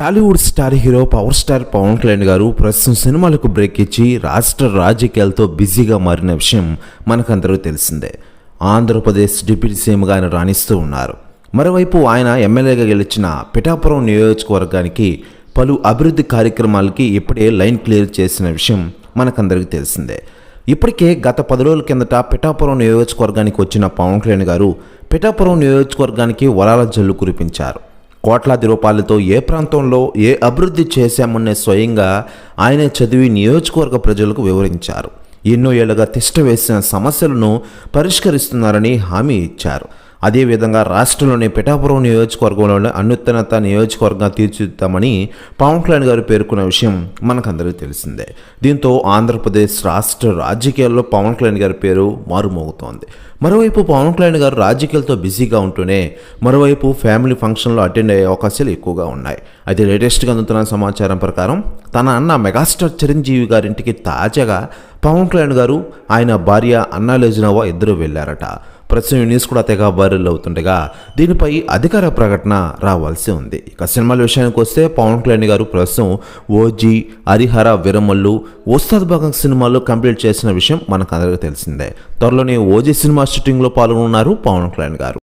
Tollywood star hero power star Pawan Kalyan garu ప్రస్తుతం సినిమాలకు break ఇచ్చి రాష్ట్ర రాజకీయాలతో బిజీగా మారిన విషయం మనకందరూ తెలిసిందే. ఆంధ్రప్రదేశ్ డిప్యూటీ సీఎంగా ఆయన రాణిస్తూ ఉన్నారు. మరోవైపు ఆయన ఎమ్మెల్యేగా గెలిచిన పిఠాపురం నియోజకవర్గానికి పలు అభివృద్ధి కార్యక్రమాలకి ఇప్పుడే లైన్ క్లియర్ చేసిన విషయం మనకందరికీ తెలిసిందే. ఇప్పటికే గత పది రోజుల కిందట పిఠాపురం నియోజకవర్గానికి వచ్చిన పవన్ కళ్యాణ్ గారు పిఠాపురం నియోజకవర్గానికి వరాల జల్లు కురిపించారు. కోట్లాది రూపాయలతో ఏ ప్రాంతంలో ఏ అభివృద్ధి చేశామనే స్వయంగా ఆయనే చదివి నియోజకవర్గ ప్రజలకు వివరించారు. ఎన్నో ఏళ్ళుగా తిష్ట వేసిన సమస్యలను పరిష్కరిస్తున్నారని హామీ ఇచ్చారు. అదేవిధంగా రాష్ట్రంలోని పిఠాపురం నియోజకవర్గంలోని అత్యున్నత నియోజకవర్గంగా తీర్చిదిద్దామని పవన్ కళ్యాణ్ గారు పేర్కొన్న విషయం మనకందరికీ తెలిసిందే. దీంతో ఆంధ్రప్రదేశ్ రాష్ట్ర రాజకీయాల్లో పవన్ కళ్యాణ్ గారి పేరు మారుమోగుతోంది. మరోవైపు పవన్ కళ్యాణ్ గారు రాజకీయాలతో బిజీగా ఉంటూనే మరోవైపు ఫ్యామిలీ ఫంక్షన్లో అటెండ్ అయ్యే అవకాశాలు ఎక్కువగా ఉన్నాయి. అయితే లేటెస్ట్గా అందుతున్న సమాచారం ప్రకారం తన అన్న మెగాస్టార్ చిరంజీవి గారింటికి తాజాగా పవన్ కళ్యాణ్ గారు ఆయన భార్య అన్నా లెజినోవా ఇద్దరు వెళ్ళారట. ప్రస్తుతం న్యూస్ కూడా తెగ వైరల్ అవుతుండగా దీనిపై అధికార ప్రకటన రావాల్సి ఉంది. ఇక సినిమాల విషయానికి వస్తే పవన్ కళ్యాణ్ గారు ప్రస్తుతం ఓజీ హరిహర విరమల్లు ఉస్తాద్ భగత్ సినిమాలు కంప్లీట్ చేసిన విషయం మనకు అందరికీ తెలిసిందే. త్వరలోనే ఓజీ సినిమా షూటింగ్లో పాల్గొన్నారు పవన్ కళ్యాణ్ గారు.